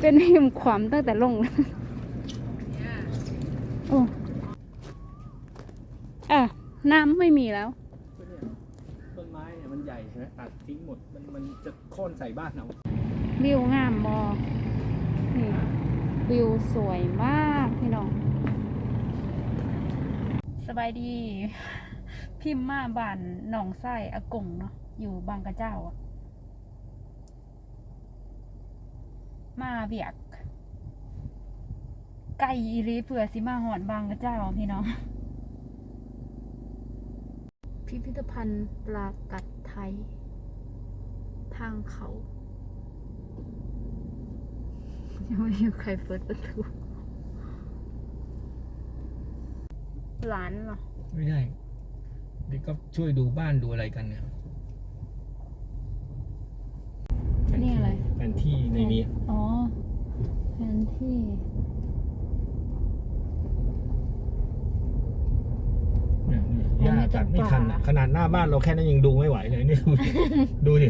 เป็นหิมขวามตั้งแต่ลงโอ้อะน้ำไม่มีแล้วก็เนี่ยต้นไม้เนี่ยมันใหญ่ใช่ไหมตัดทิ้งหมด มันมันจะโค่นใส่บ้านเราวิวงามบอนี่วิวสวยมากพี่น้อง สบายดี พิมพ์มาบ้านหนองไส้อากงเนาะ อยู่บางกระเจ้าอะ มาเบียก ไก่อีหรีเผื่อสิมาหอนบางกระเจ้าพี่น้อง พิพิธภัณฑ์ปลากัดไทย ทางเขายังไม่มีใครเปิดประตูหลานเหรอ ไม่ใช่เด็กก็ช่วยดูบ้านดูอะไรกันเนี่ยนี่อะไร แผนที่ในนี้ อ๋อ แผนที่เนี่ยเนี่ยหญ้าตัดไม่ทันอะขนาดหน้าบ้านเราแค่นั้นยังดูไม่ไหวเลยนี่ดูดิดูดิ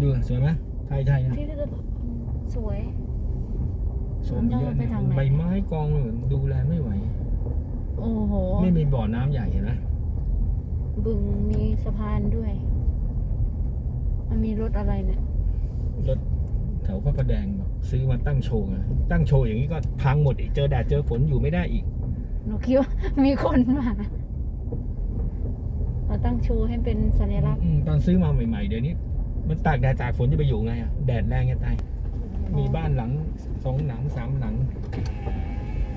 ดูสวยไหมใช่ใช่ใช่พิพิธภัณฑ์สวย สวยเยอะเราไปเนี่ยทางไหนใบไม้กองเลยดูแลไม่ไหว โอ้โห ไม่มีบ่อน้ำใหญ่เห็นไหมบึงมีสะพานด้วย มันมีรถอะไรเนี่ยรถแถวพระประแดงแบบ ซื้อมาตั้งโชว์ไงตั้งโชว์อย่างนี้ก็พังหมดอีกเจอแดดเจอฝนอยู่ไม่ได้อีก หนูคิดว่ามีคนมาเราตั้งชูให้เป็นสัญลักษณ์อืมตอนซื้อมาใหม่ๆเดี๋ยวนี้ มันตากแดดตากฝนจะไปอยู่ไงอะแดดแรงจะตายมีบ้านหลังสองหลังสามหลัง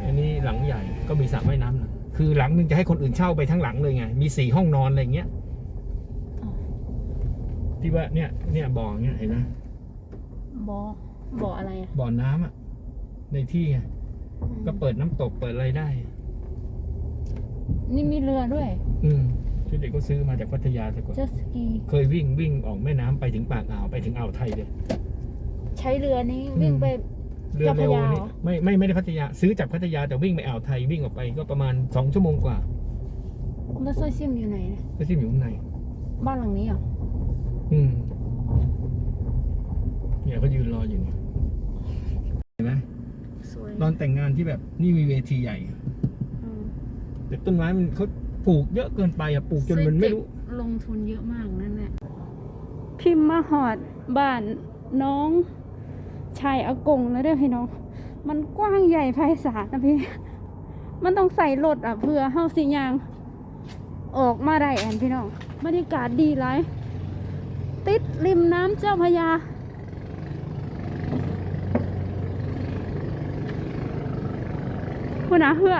อันนี้หลังใหญ่ก็มีสระว่ายน้ำหลังคือหลังหนึงจะให้คนอื่นเช่าไปทั้งหลังเลยไง มีสี่ห้องนอนอะไรอย่างเงี้ยอ๋อที่ว่าเนี่ยเนี่ยบ่อเนี่ยเห็นไหมบอ บอกอะไรอะบ่อน้ำอะ ในที่ไงก็เปิดน้ำตกเปิดอะไรได้ นี่มีเรือด้วย อืมที่เด็กก็ซื้อมาจากพัทยาแต่ก่อนเจ็ตสกี เคยวิ่งวิ่งออกแม่น้ำไปถึงปากอ่าวไปถึงอ่าวไทยเลย ใช้เรือนี้วิ่งไป เรือเร็วจากพัทยาเหรนี่อไม่ไม่ไม่ได้พัทยา ซื้อจากพัทยาแต่วิ่งไปอ่าวไทยวิ่งออกไปก็ประมาณสองชั่วโมงกว่าแล้วซอยซิมอยู่ไหนนะก็ที่อยู่ข้างใน บ้านหลังนี้เหรอ อืมเนี่ยเขายืนรออยู่เนี่ยเห็นไหมสวยตอนแต่งงานที่แบบนี่มีเวทีใหญ่ อืมแต่ต้นไม้มันเขาปลูกเยอะเกินไปอะปลูกจนมันไม่รู้ ลงทุนเยอะมากนั่นแหละ พิมพ์มาหอดบ้านน้องชายอากงแล้วเด้อพี่น้อง มันกว้างใหญ่ไพศาลนะพี่ มันต้องใส่รถอะเพื่อเฮาสิยาง ออกมาได้แอนพี่น้องบรรยากาศดีไรติดริมน้ำเจ้าพระยา คุณนะเพื่อ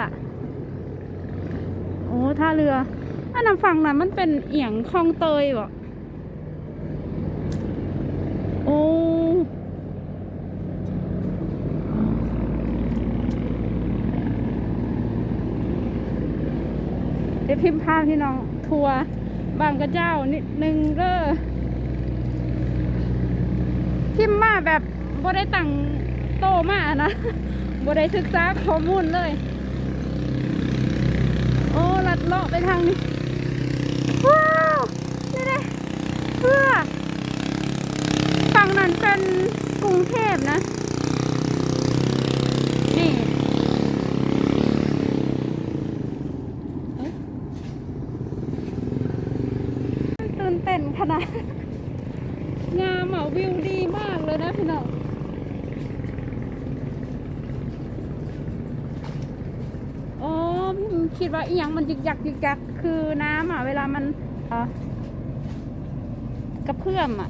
โอ้ท่าเรืออันนั้นฝั่งนั้นมันเป็นเอียงคลองเตยบ่โอ้เดี๋ยวพิมพ์ภาพพี่น้องทัวร์บางกระเจ้านิดนึงเด้อพิมพ์มาแบบบ่ได้ตั้งโตมากนะ บ่ได้ศึกษาข้อมูลเลย โอ้ลัดเลาะไปทางนี้ ว้าวนี่เลยเพื่อฝั่งนั้นเป็นกรุงเทพนะ นี่เอ๊ะตื่นเต้นขนาด งามอะวิวดีมากเลยนะพี่น้อง อ๋อพี่ คิดว่าอีหยังมันยึกยักยึกยักคือน้ำอะ เวลามันกระเพื่อมอะ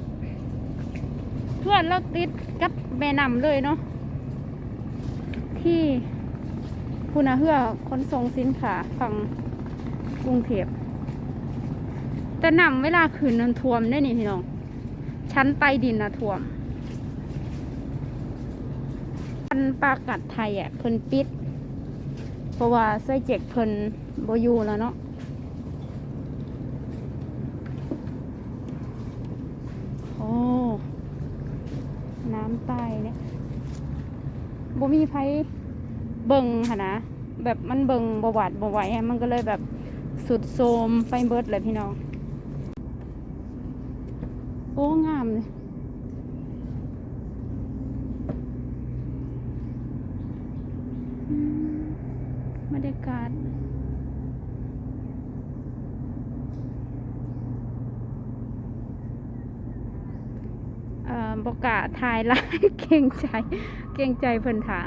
เพื่อนเราติดกับแม่น้ำเลยเนาะที่คุณอาเฮือขนส่งสินค้าฝั่งกรุงเทพแต่น้ำเวลาขึ้นนันท่วมได้นี่พี่น้อง ชั้นใต้ดินนะท่วมพันปากัดไทยอะเพิ่นปิด ราะว่าไส้เจ็กเพิ่นบอยู่แล้วเนาะโอ้น้ำใต้เนี่ยบ่มีไผเบิ่งหนนะแบบมันเบิ่งบหวาดบไหวอะมันก็เลยแบบสุดโทมไปเบิดเลยพี่น้อง โอ้งามเลย รรยากาศบอกกล้ายไลายเกรงใจ เกรงใจเพิ่นถา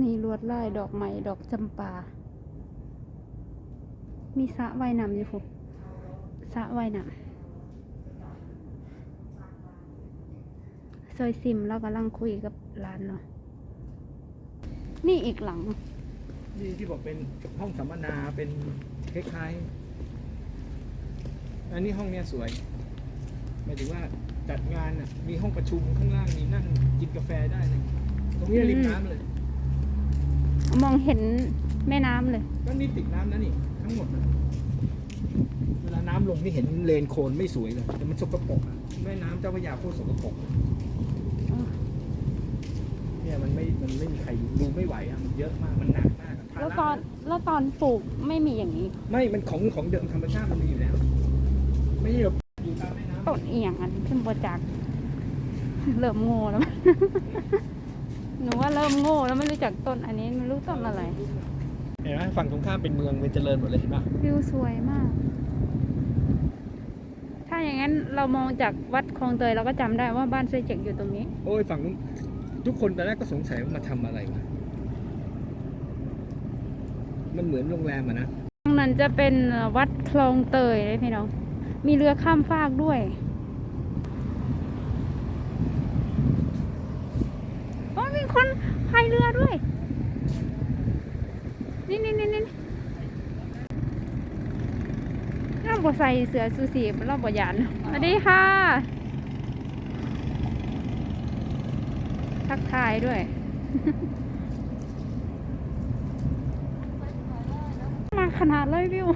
นี่ลวดลายดอกไม้ดอกจำปา มีสระว่ายน้ำอยู่พุสระว่ายน้ำซอยซิมเรากำลังคุยกับร้านเนาะ นี่อีกหลัง นี่ที่บอกเป็นห้องสัมมนาเป็นคล้ายๆ อันนี้ห้องเนี้ยสวยหมายถึงว่าจัดงานอะมีห้องประชุมข้างล่างมีนั่งกินกาแฟได้เลยตรงนี้ริมน้ำเลย มองเห็นแม่น้ำเลย ก็นี่ติดน้ำนะนี่ ทั้งหมดนะเวลาน้ำลงนี่เห็นเลนโคลนไม่สวยเลยแต่มันสกปรกอะแม่น้ำเจ้าพระยาโคตรสกปรก เนี่ยมันไม่ มันไม่มีใครดูไม่ไหวอะมันเยอะมาก มันหนักมากอะภาแล้วระตอนแล้วตอนปลูกไม่มีอย่างนี้ไม่ มันของของเดิมธรรมชาติมันมีอยู่แล้ว ไม่ใช่แบบอยู่ตามแม่น้ำต้นเอียงอันขึ้นบจาก เริ่มโง่แล้ว หนูว่าเริ่มโง่แล้วไม่รู้จักต้นอันนี้ไม่รู้ต้นอะไรเห็นไหมฝั่งตรงข้ามเป็นเมืองเป็นเจริญหมดเลยเห็นปะวิวสวยมาก ถ้าอย่างนั้นเรามองจากวัดคลองเตยเราก็จำได้ว่าบ้านเซยเจกอยู่ตรงนี้ โอ้ยฝั่งนู้น ทุกคนตอนแรกก็สงสัยว่ามาทำอะไรวะมันเหมือนโรงแรมอะนะ ตรงนั้นจะเป็นวัดคลองเตยเลยพี่น้อง มีเรือข้ามฟากด้วย โอ้ยมีคนพายเรือด้วย นี่นี่นี่นี่เราบ่ใส่เสือซูสีเราบ่ยานสวัสดีค่ะ ทักทายด้วย มาขนาดเลยวิว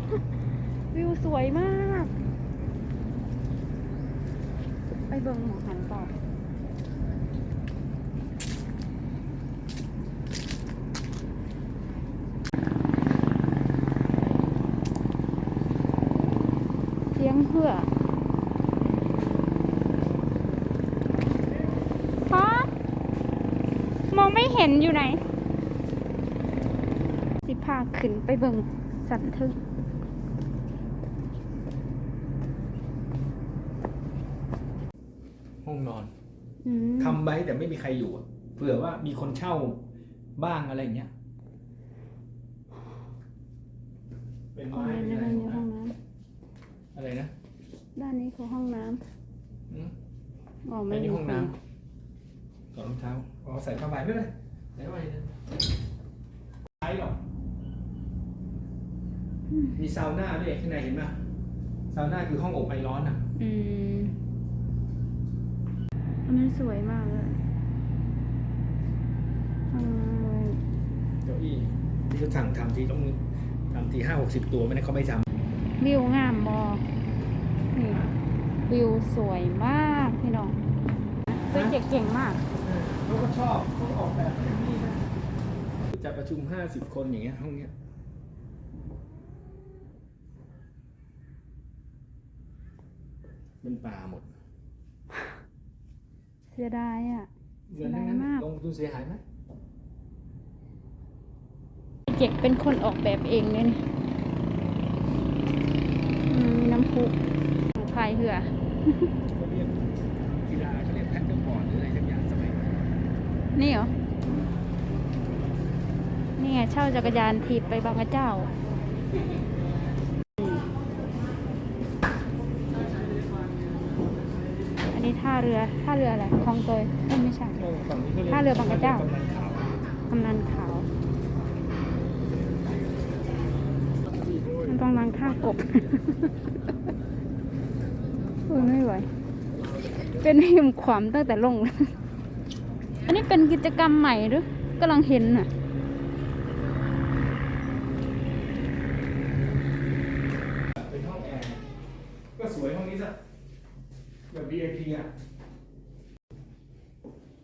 วิวสวยมาก ไปเบิ่งหมอหันต่อเสียงเหือฮะมองไม่เห็นอยู่ไหน สิพาขึ้นไปเบิ่งสันทึกห้องนอนอืมทำไว้แต่ไม่มีใครอยู่อะเผื่อว่ามีคนเช่าบ้างอะไรอย่างเงี้ย เป็นห้องไม้น้ำเป็นนี่อะไรมันอยู่ห้องน้อะไรนะำด้านนี้คือห้องน้อืมำอ๋ออัไม่นนี้มีห้องน้ำถอดรองเท้าอ๋อใส่ผ้าใบไม่เป็นไร ใส่ผ้าใบเลยใช้หรอกมีซาวน่าด้วยข้างในเห็นไหมซาวน่าคือห้องอบไอร้อนอะ อืมอันนั้นสวยมากเลยห้องน้ำเลยเก้าอี้ที่เขาสั่งทำทีต้องทำทีห้าหกสิบตัวไม่ได้นเขาไม่ทวิวงามบอนี่วิวสวยมากพี่น้องสวยเจ๋งเก่งมากำ เขาก็ชอบเขาออกแบบอย่างนี้นะจัดประชุมห้าสิบคนอย่างเงี้ยห้องเนี้ยเป็นป่าหมดเสียดายอะ เงินทั้งนั้นมากลงทุนเสียหายไหมเจ็กเป็นคนออกแบบเองเลยนี่อืมมีน้ำพุพายเหือเขาเรียก นี่เหรอ นี่ไงเช่าจักรยานถีบไปบางกระเจ้า อันนี้ท่าเรือท่าเรืออะไรคลองเตยเอ้ยไม่ใช่เออฝั่งนี้เขาเรียกท่าเรือบางกระเจ้ากำนันขาวกำนันขาวมันต้องนั่งท่ากบโอ้ยไม่ไหว เป็นหิมขวามตั้งแต่ลงแล้วอันนี้ เป็นกิจกรรมใหม่หรือกำลังเห็นน่ะเป็นห้องแอร์ก็สวยห้องนี้ซะแบบ VIP อะ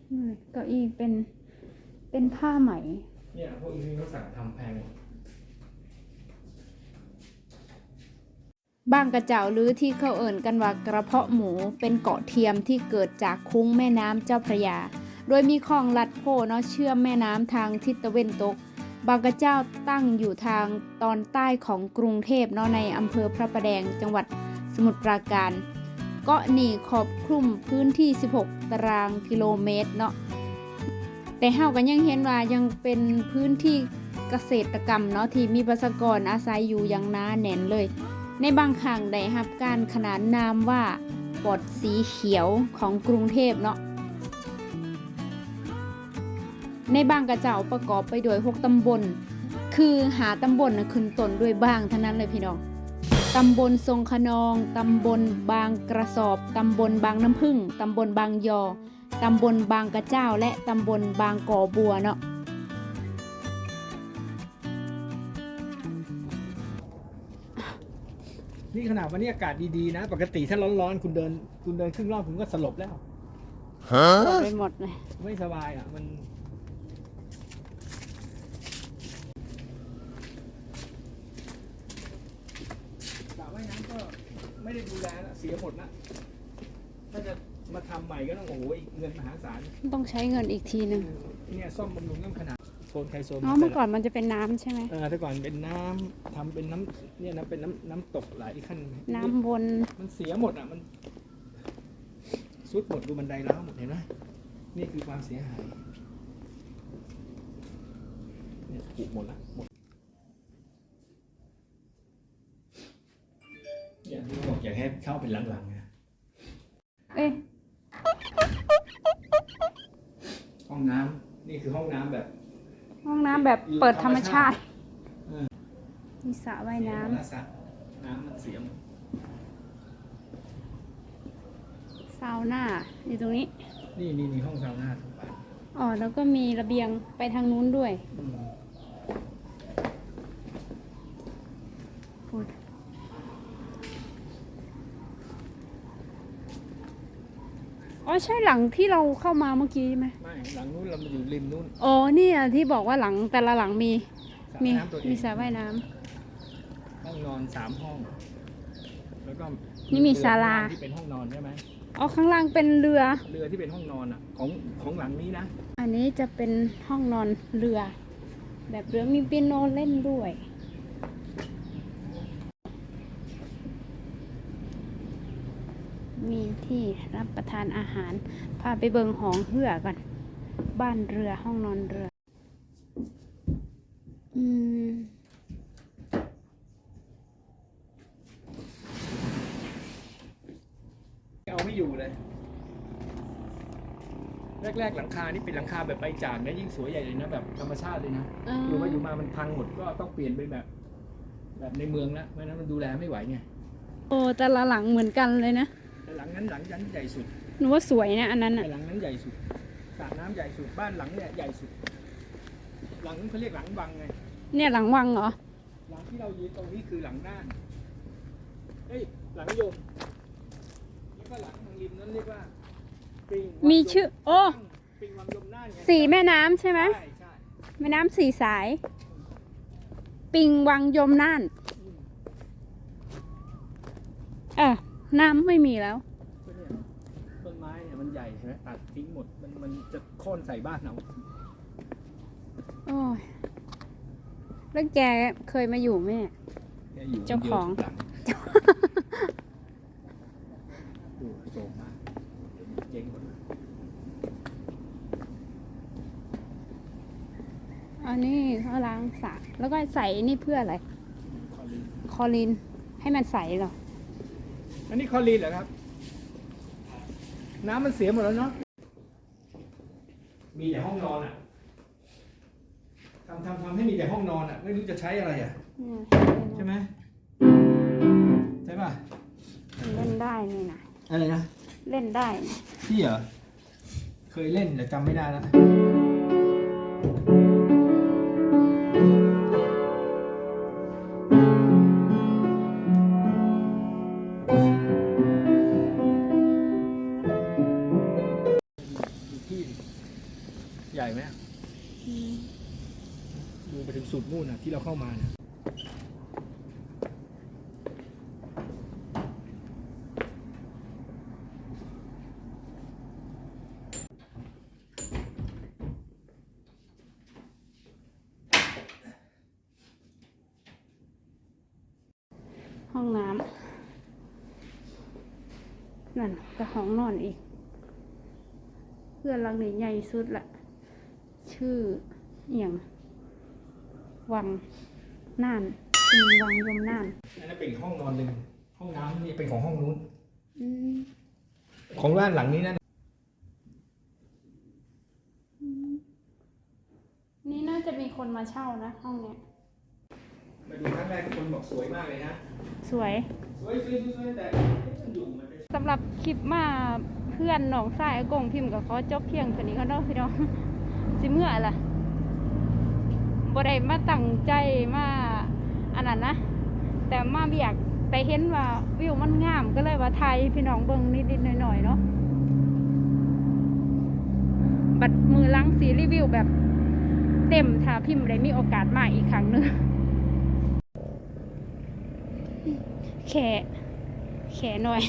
อืมเก้าอี้เป็นเป็นผ้าไหม เนี่ยพวกนี้เขาสั่งทำแพงบางกระเจ้าหรือที่เขาเอ่นกันว่ากระเพาะหมูเป็นเกาะเทียมที่เกิดจากคุ้งแม่น้ำเจ้าพระยา โดยมีคลองลัดโพเนาะเชื่อมแม่น้ำทางทิศตะเวนตก บางกระเจ้าตั้งอยู่ทางตอนใต้ของกรุงเทพเนาะในอำเภอพระประแดงจังหวัดสมุทรปราการเกาะนี่ครอบคลุมพื้นที่ 16 ตารางกิโลเมตรเนาะแต่เฮาก็ยังเห็นว่ายังเป็นพื้นที่เกษตรกรรมเนาะที่มีประชากรอาศัยอยู่อย่างหนาแน่นเลย ในบางครั้งได้รับการขนานนามว่าปอดสีเขียวของกรุงเทพเนาะ ในบางกระเจ้าประกอบไปด้วย6ตำบล คือหาตำบลนะขึ้นต้นด้วยบ้างเท่านั้นเลยพี่น้องตำบลทรงขนอง ตำบลบางกระสอบ ตำบลบางน้ำพึ่ง ตำบลบางยอ ตำบลบางกระเจ้า และตำบลบางก่อบัวเนาะนี่ขนาดวันนี้อากาศดีๆนะ ปกติถ้าร้อนๆ คุณเดิน คุณเดินครึ่งรอบคุณก็สลบแล้วหมดไปหมดเลย ไม่สบายอะ มัน สระว่ายน้ำก็ ไม่ได้ดูแลแล้วเสียหมดละถ้าจะมาทำใหม่ก็ต้องโอ้โหเงินมหาศาลต้องใช้เงินอีกทีหนึ่งเนี่ยซ่อมบำรุงน้ำขนาดโซนใครโซนอ๋อมันเมื่อไปก่ละอนมันจะเป็นน้ำใช่ไหม เออแต่ก่อนเป็นน้ำทำเป็นน้ำเนี่ยนะเป็นน้ำน้ำตกหลายขั้นน้ำวนมันเสียหมดอะมันสุดหมดดูบันไดร้าวหมดเห็นไหมนี่คือความเสียหายเนี่ยผุหมดละหมด อย่างที่บอกอยากให้เข้าเป็นหลังๆนะเอ๊ะห้องน้ำนี่คือห้องน้ำแบบห้องน้ำแบบเปิดธรรมชาติเออมีสระว่ายน้สระน้ำมันเสียหมดำซาวน่าอยู่ตรงนี้ นี่นี่นี่ห้องซาวน่าทุกบ้านอ๋อ แล้วก็มีระเบียงไปทางนู้นด้วย อืม อ๋อใช่หลังที่เราเข้ามาเมื่อกี้ไหมไม่หลังนู้นเรามาอยู่ริมนู้นอ๋อนี่อะที่บอกว่าหลังแต่ละหลังมีสระมีน้ำตัวเองมีสระว่ายน้ห้องนอนสามห้อง แล้วก็นี่มีศาลาที่เป็นห้องนอนใช่ไหมำอ๋อข้างล่างเป็นเรือ เรือที่เป็นห้องนอนอะของของหลังนี้นะอันนี้จะเป็นห้องนอนเรือ แบบเรือมีเปียโนเล่นด้วย มีที่รับประทานอาหาร พาไปเบิงหองเหือก่อน บ้านเรือห้องนอนเรือ อืมเอาไม่อยู่เลย แรกๆหลังคานี่เป็นหลังคาแบบใบจากนะยิ่งสวยใหญ่เลยนะแบบธรรมชาติเลยนะอ่าอยู่มาอยู่มามันพังหมดก็ต้องเปลี่ยนเป็นแบบ แบบในเมืองแล้วไม่นั้นมันดูแลไม่ไหวไง โอ้แต่ละหลังเหมือนกันเลยนะแต่หลัง นั้นหลังยันใหญ่สุดหนูว่าสวยนะอันนั้นอะ แต่หลังนั้นใหญ่สุดสระน้ำใหญ่สุดบ้านหลังเนี่ยใหญ่สุด หลังนั้นเขาเรียกหลังวังไง เนี่ยหลังวังเหรอ หลังที่เรายืนตรงนี้คือหลังน่านเฮ้ยหลังยมแล้วก็หลังทางริมนั้นเรียกว่าปิงวังมีชื่อโอ้ ปิงวังยมน่านไงสีแม่น้ำใช่ไหมใช่ใช่แม่น้ำสี่สาย ปิงวังยมน่าน อืม เออน้ำไม่มีแล้วก็เนี่ยต้นไม้เนี่ยมันใหญ่ใช่ไหมตัดทิ้งหมด มันมันจะโค่นใส่บ้านเราโอ้ยแล้วแกเคยมาอยู่ไหมเนี่ยนี่ยอยู่เจ้าของคนเดียวทุกหลัดูโซมมากเจ๊งหมดเลยอันนี้เขาล้างสระแล้วก็ใส่นี่เพื่ออะไร คอลีนคลอรีนให้มันใสเหรอ อันนี้คอลีนเหรอครับ น้ำมันเสียหมดแล้วเนาะ มีแต่ห้องนอนอะทำทำทำให้มีแต่ห้องนอนอะ ไม่รู้จะใช้อะไรอะใช่ไหมใช่ป่ะ เล่นได้นี่นะอะไรนะ เล่นได้นะพี่เหรอ เคยเล่นแต่จำไม่ได้แล้ว ไหมดูไปถึงสุดมุ่นนะที่เราเข้ามาเนี่ยห้องน้ำนั่นกระห้องนอนอีก เพื่อนหลังนี้ใหญ่สุดละ ชื่อเอียงวังน่านเป็นวังยมน่านอันนั้นเป็นห้องนอนหนึ่งห้องน้ำนี่เป็นของห้องนู้นอืมของบ้านหลังนี้นะนี่น่าจะมีคนมาเช่านะห้องเนี้ยมาดูครั้งแรกทุกคนบอกสวยมากเลยนะสวย สวยสวยสวยแต่มันอยู่มันเป็นสำหรับคลิปมาเพื่อนหนองสายอากงพิมพ์กับเขาจบเพียงเท่านี้ก็เนาะพี่น้อง สิเมื่อล่ะบ่ได้มาตั้งใจมาอันนั้นนะ แต่มาเบียกแต่เห็นว่าวิวมันงามก็เลยว่าไทยพี่น้องเบิ่งนิดๆหน่อยๆเนาะบัดมือหลังสีรีวิวแบบเต็มถ้าพิมพ์ได้มีโอกาสมาอีกครั้งหนึ่งแขแขหน่อย